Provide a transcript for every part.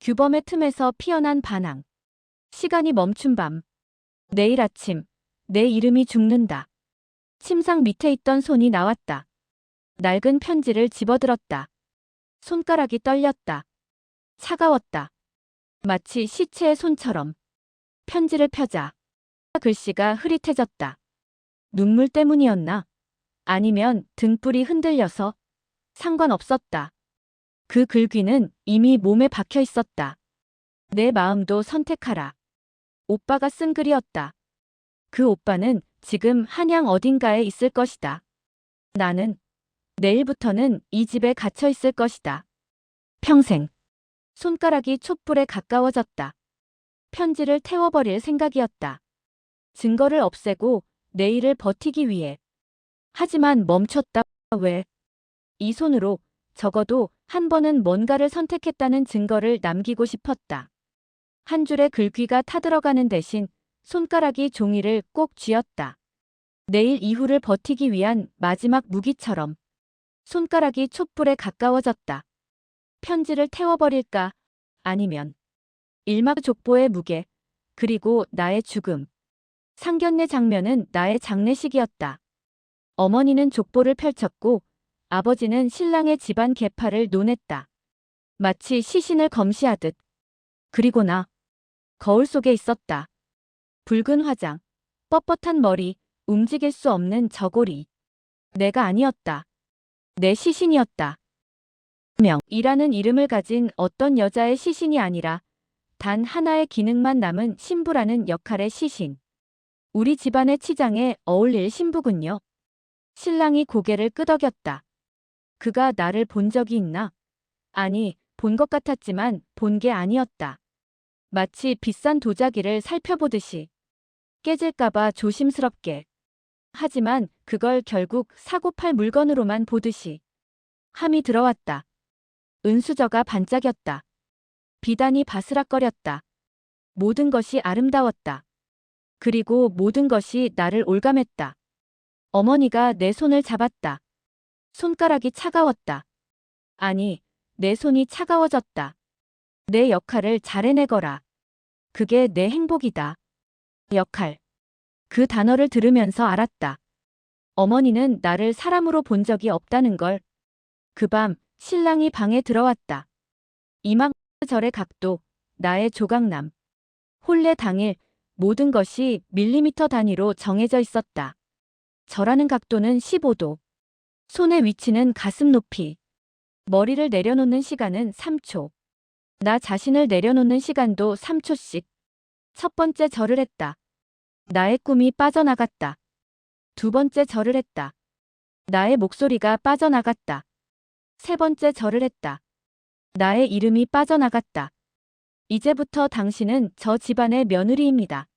규범의 틈에서 피어난 반항. 시간이 멈춘 밤. 내일 아침. 내 이름이 죽는다. 침상 밑에 있던 손이 나왔다. 낡은 편지를 집어들었다. 손가락이 떨렸다. 차가웠다. 마치 시체의 손처럼. 편지를 펴자. 글씨가 흐릿해졌다. 눈물 때문이었나? 아니면 등불이 흔들려서? 상관없었다. 그 글귀는 이미 몸에 박혀 있었다. 내 마음도 선택하라. 오빠가 쓴 글이었다. 그 오빠는 지금 한양 어딘가에 있을 것이다. 나는 내일부터는 이 집에 갇혀 있을 것이다. 평생. 손가락이 촛불에 가까워졌다. 편지를 태워버릴 생각이었다. 증거를 없애고 내일을 버티기 위해. 하지만 멈췄다. 왜? 이 손으로 적어도 한 번은 뭔가를 선택했다는 증거를 남기고 싶었다. 한 줄의 글귀가 타들어가는 대신 손가락이 종이를 꼭 쥐었다. 내일 이후를 버티기 위한 마지막 무기처럼 손가락이 촛불에 가까워졌다. 편지를 태워버릴까? 아니면 일막 족보의 무게, 그리고 나의 죽음. 상견례 장면은 나의 장례식이었다. 어머니는 족보를 펼쳤고 아버지는 신랑의 집안 계파를 논했다. 마치 시신을 검시하듯. 그리고 나 거울 속에 있었다. 붉은 화장, 뻣뻣한 머리, 움직일 수 없는 저고리. 내가 아니었다. 내 시신이었다. 명이라는 이름을 가진 어떤 여자의 시신이 아니라 단 하나의 기능만 남은 신부라는 역할의 시신. 우리 집안의 치장에 어울릴 신부군요. 신랑이 고개를 끄덕였다. 그가 나를 본 적이 있나? 아니, 본 것 같았지만 본 게 아니었다. 마치 비싼 도자기를 살펴보듯이. 깨질까봐 조심스럽게. 하지만 그걸 결국 사고 팔 물건으로만 보듯이. 함이 들어왔다. 은수저가 반짝였다. 비단이 바스락거렸다. 모든 것이 아름다웠다. 그리고 모든 것이 나를 올감했다. 어머니가 내 손을 잡았다. 손가락이 차가웠다. 아니, 내 손이 차가워졌다. 내 역할을 잘 해내거라. 그게 내 행복이다. 역할. 그 단어를 들으면서 알았다. 어머니는 나를 사람으로 본 적이 없다는 걸. 그 밤 신랑이 방에 들어왔다. 이망절의 각도, 나의 조각남. 혼례 당일 모든 것이 밀리미터 단위로 정해져 있었다. 절하는 각도는 15도. 손의 위치는 가슴 높이. 머리를 내려놓는 시간은 3초. 나 자신을 내려놓는 시간도 3초씩. 첫 번째 절을 했다. 나의 꿈이 빠져나갔다. 두 번째 절을 했다. 나의 목소리가 빠져나갔다. 세 번째 절을 했다. 나의 이름이 빠져나갔다. 이제부터 당신은 저 집안의 며느리입니다.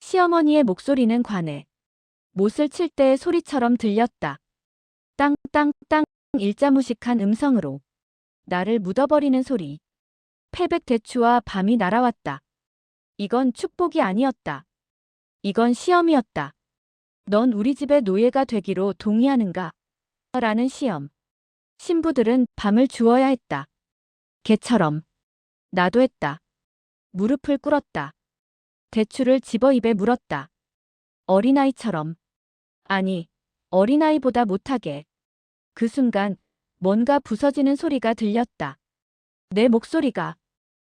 시어머니의 목소리는 관에 못을 칠 때의 소리처럼 들렸다. 땅땅땅 일자무식한 음성으로 나를 묻어버리는 소리. 패백 대추와 밤이 날아왔다. 이건 축복이 아니었다. 이건 시험이었다. 넌 우리 집의 노예가 되기로 동의하는가? 라는 시험. 신부들은 밤을 주어야 했다. 개처럼. 나도 했다. 무릎을 꿇었다. 대추를 집어 입에 물었다. 어린아이처럼. 아니, 어린아이보다 못하게. 그 순간 뭔가 부서지는 소리가 들렸다. 내 목소리가.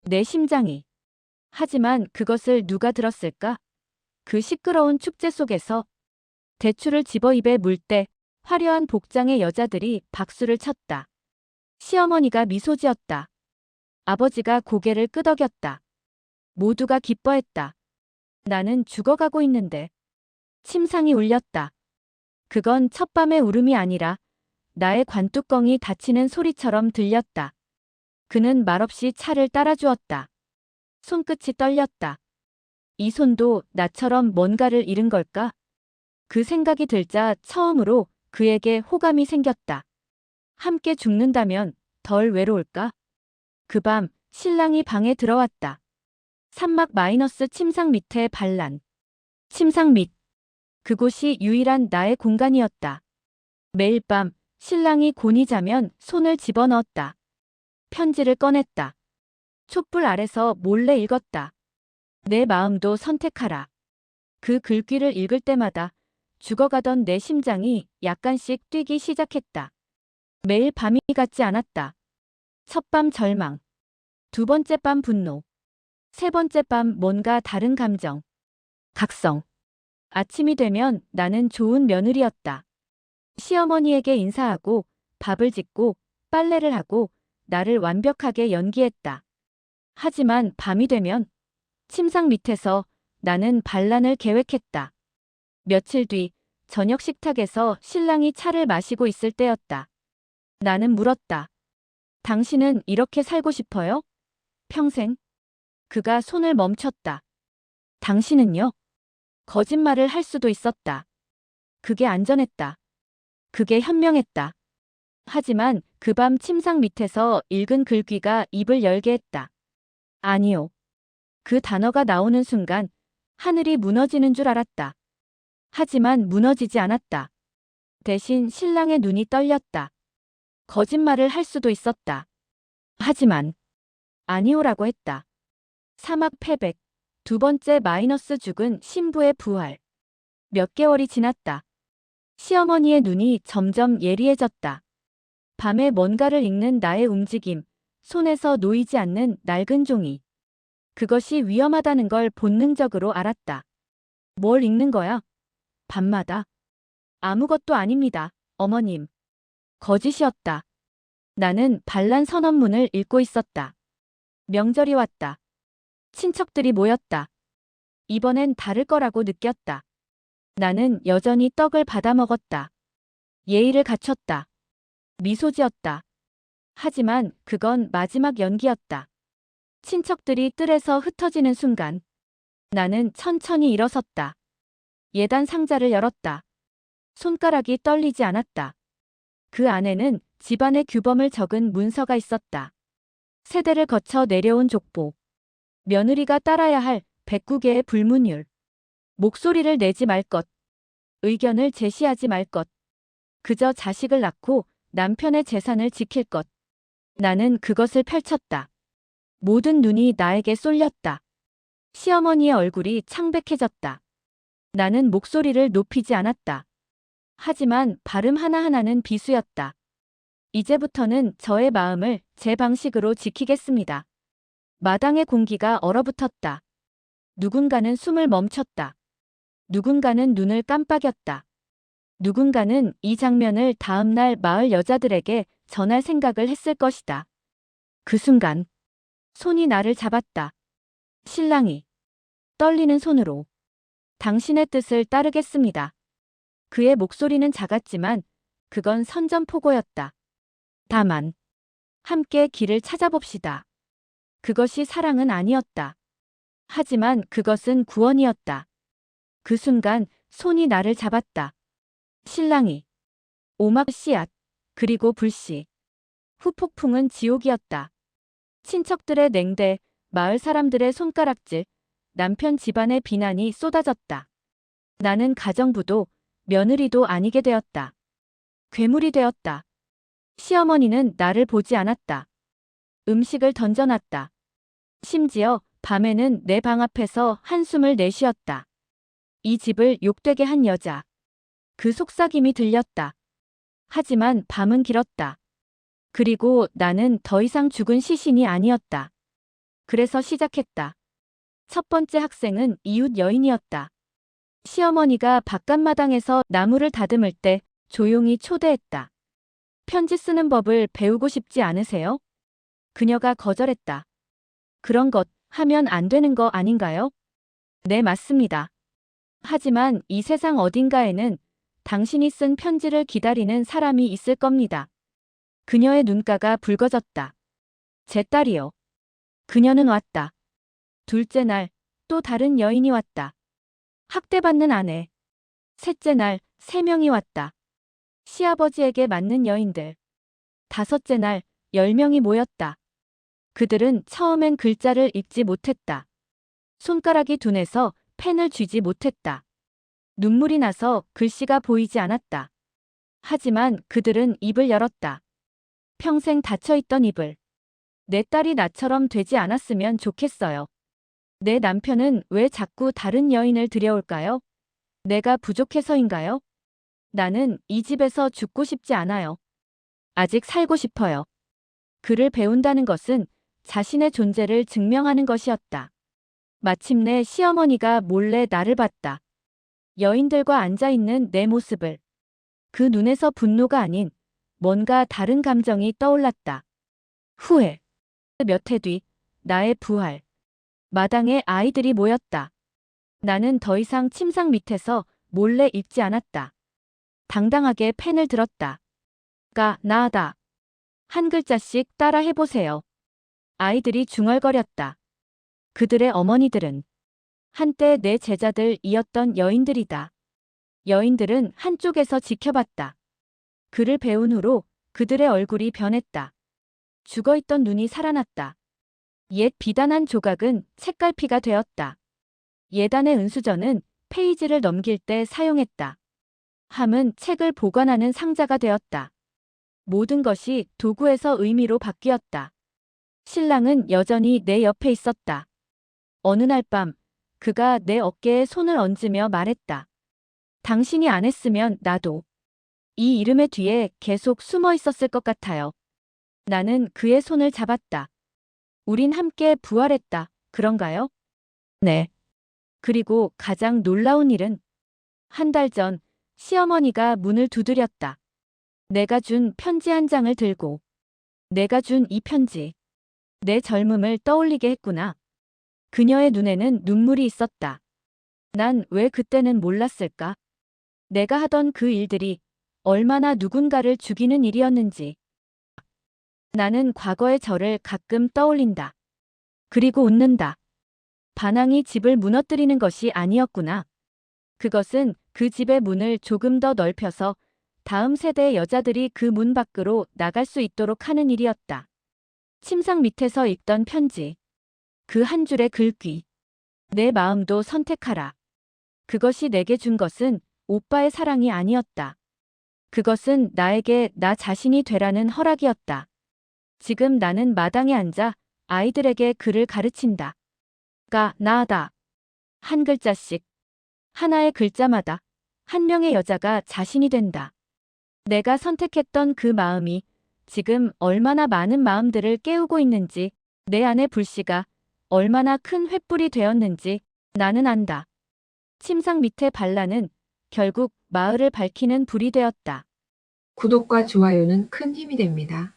내 심장이. 하지만 그것을 누가 들었을까? 그 시끄러운 축제 속에서 대추를 집어 입에 물 때 화려한 복장의 여자들이 박수를 쳤다. 시어머니가 미소 지었다. 아버지가 고개를 끄덕였다. 모두가 기뻐했다. 나는 죽어가고 있는데. 침상이 울렸다. 그건 첫밤의 울음이 아니라 나의 관뚜껑이 닫히는 소리처럼 들렸다. 그는 말없이 차를 따라주었다. 손끝이 떨렸다. 이 손도 나처럼 뭔가를 잃은 걸까? 그 생각이 들자 처음으로 그에게 호감이 생겼다. 함께 죽는다면 덜 외로울까? 그 밤 신랑이 방에 들어왔다. 산막 마이너스 침상 밑에 반란. 침상 밑. 그곳이 유일한 나의 공간이었다. 매일 밤 신랑이 곤히 자면 손을 집어넣었다. 편지를 꺼냈다. 촛불 아래서 몰래 읽었다. 내 마음도 선택하라. 그 글귀를 읽을 때마다 죽어가던 내 심장이 약간씩 뛰기 시작했다. 매일 밤이 같지 않았다. 첫 밤 절망. 두 번째 밤 분노. 세 번째 밤 뭔가 다른 감정. 각성. 아침이 되면 나는 좋은 며느리였다. 시어머니에게 인사하고 밥을 짓고 빨래를 하고 나를 완벽하게 연기했다. 하지만 밤이 되면 침상 밑에서 나는 반란을 계획했다. 며칠 뒤 저녁 식탁에서 신랑이 차를 마시고 있을 때였다. 나는 물었다. 당신은 이렇게 살고 싶어요? 평생? 그가 손을 멈췄다. 당신은요? 거짓말을 할 수도 있었다. 그게 안전했다. 그게 현명했다. 하지만 그 밤 침상 밑에서 읽은 글귀가 입을 열게 했다. 아니요. 그 단어가 나오는 순간 하늘이 무너지는 줄 알았다. 하지만 무너지지 않았다. 대신 신랑의 눈이 떨렸다. 거짓말을 할 수도 있었다. 하지만 아니오라고 했다. 사막 패백. 두 번째 마이너스 죽은 신부의 부활. 몇 개월이 지났다. 시어머니의 눈이 점점 예리해졌다. 밤에 뭔가를 읽는 나의 움직임, 손에서 놓이지 않는 낡은 종이. 그것이 위험하다는 걸 본능적으로 알았다. 뭘 읽는 거야? 밤마다. 아무것도 아닙니다, 어머님. 거짓이었다. 나는 반란 선언문을 읽고 있었다. 명절이 왔다. 친척들이 모였다. 이번엔 다를 거라고 느꼈다. 나는 여전히 떡을 받아 먹었다. 예의를 갖췄다. 미소 지었다. 하지만 그건 마지막 연기였다. 친척들이 뜰에서 흩어지는 순간 나는 천천히 일어섰다. 예단 상자를 열었다. 손가락이 떨리지 않았다. 그 안에는 집안의 규범을 적은 문서가 있었다. 세대를 거쳐 내려온 족보. 며느리가 따라야 할 109개의 불문율. 목소리를 내지 말 것. 의견을 제시하지 말 것. 그저 자식을 낳고 남편의 재산을 지킬 것. 나는 그것을 펼쳤다. 모든 눈이 나에게 쏠렸다. 시어머니의 얼굴이 창백해졌다. 나는 목소리를 높이지 않았다. 하지만 발음 하나하나는 비수였다. 이제부터는 저의 마음을 제 방식으로 지키겠습니다. 마당의 공기가 얼어붙었다. 누군가는 숨을 멈췄다. 누군가는 눈을 깜빡였다. 누군가는 이 장면을 다음날 마을 여자들에게 전할 생각을 했을 것이다. 그 순간 손이 나를 잡았다. 신랑이 떨리는 손으로 당신의 뜻을 따르겠습니다. 그의 목소리는 작았지만 그건 선전포고였다. 다만 함께 길을 찾아봅시다. 그것이 사랑은 아니었다. 하지만 그것은 구원이었다. 그 순간 손이 나를 잡았다. 신랑이 오막 씨앗 그리고 불씨 후폭풍은 지옥이었다. 친척들의 냉대, 마을 사람들의 손가락질, 남편 집안의 비난이 쏟아졌다. 나는 가정부도 며느리도 아니게 되었다. 괴물이 되었다. 시어머니는 나를 보지 않았다. 음식을 던져놨다. 심지어 밤에는 내 방 앞에서 한숨을 내쉬었다. 이 집을 욕되게 한 여자. 그 속삭임이 들렸다. 하지만 밤은 길었다. 그리고 나는 더 이상 죽은 시신이 아니었다. 그래서 시작했다. 첫 번째 학생은 이웃 여인이었다. 시어머니가 바깥마당에서 나무를 다듬을 때 조용히 초대했다. 편지 쓰는 법을 배우고 싶지 않으세요? 그녀가 거절했다. 그런 것 하면 안 되는 거 아닌가요? 네, 맞습니다. 하지만 이 세상 어딘가에는 당신이 쓴 편지를 기다리는 사람이 있을 겁니다. 그녀의 눈가가 붉어졌다. 제 딸이요. 그녀는 왔다. 둘째 날, 또 다른 여인이 왔다. 학대받는 아내. 셋째 날, 세 명이 왔다. 시아버지에게 맞는 여인들. 다섯째 날, 열 명이 모였다. 그들은 처음엔 글자를 읽지 못했다. 손가락이 둔해서 펜을 쥐지 못했다. 눈물이 나서 글씨가 보이지 않았다. 하지만 그들은 입을 열었다. 평생 닫혀있던 입을. 내 딸이 나처럼 되지 않았으면 좋겠어요. 내 남편은 왜 자꾸 다른 여인을 들여올까요? 내가 부족해서인가요? 나는 이 집에서 죽고 싶지 않아요. 아직 살고 싶어요. 글을 배운다는 것은 자신의 존재를 증명하는 것이었다. 마침내 시어머니가 몰래 나를 봤다. 여인들과 앉아 있는 내 모습을. 그 눈에서 분노가 아닌 뭔가 다른 감정이 떠올랐다. 후회. 몇 해 뒤, 나의 부활. 마당에 아이들이 모였다. 나는 더 이상 침상 밑에서 몰래 읽지 않았다. 당당하게 펜을 들었다. 가, 나다. 한 글자씩 따라 해보세요. 아이들이 중얼거렸다. 그들의 어머니들은 한때 내 제자들이었던 여인들이다. 여인들은 한쪽에서 지켜봤다. 글을 배운 후로 그들의 얼굴이 변했다. 죽어있던 눈이 살아났다. 옛 비단한 조각은 책갈피가 되었다. 예단의 은수저는 페이지를 넘길 때 사용했다. 함은 책을 보관하는 상자가 되었다. 모든 것이 도구에서 의미로 바뀌었다. 신랑은 여전히 내 옆에 있었다. 어느 날 밤, 그가 내 어깨에 손을 얹으며 말했다. 당신이 안 했으면 나도. 이 이름의 뒤에 계속 숨어 있었을 것 같아요. 나는 그의 손을 잡았다. 우린 함께 부활했다. 그런가요? 네. 그리고 가장 놀라운 일은 한 달 전 시어머니가 문을 두드렸다. 내가 준 편지 한 장을 들고 내가 준 이 편지. 내 젊음을 떠올리게 했구나. 그녀의 눈에는 눈물이 있었다. 난 왜 그때는 몰랐을까? 내가 하던 그 일들이 얼마나 누군가를 죽이는 일이었는지. 나는 과거의 저를 가끔 떠올린다. 그리고 웃는다. 반항이 집을 무너뜨리는 것이 아니었구나. 그것은 그 집의 문을 조금 더 넓혀서 다음 세대의 여자들이 그 문 밖으로 나갈 수 있도록 하는 일이었다. 침상 밑에서 읽던 편지. 그 한 줄의 글귀. 내 마음도 선택하라. 그것이 내게 준 것은 오빠의 사랑이 아니었다. 그것은 나에게 나 자신이 되라는 허락이었다. 지금 나는 마당에 앉아 아이들에게 글을 가르친다. 가, 나다. 한 글자씩. 하나의 글자마다 한 명의 여자가 자신이 된다. 내가 선택했던 그 마음이 지금 얼마나 많은 마음들을 깨우고 있는지, 내 안의 불씨가 얼마나 큰 횃불이 되었는지 나는 안다. 침상 밑에 반란은 결국 마을을 밝히는 불이 되었다. 구독과 좋아요는 큰 힘이 됩니다.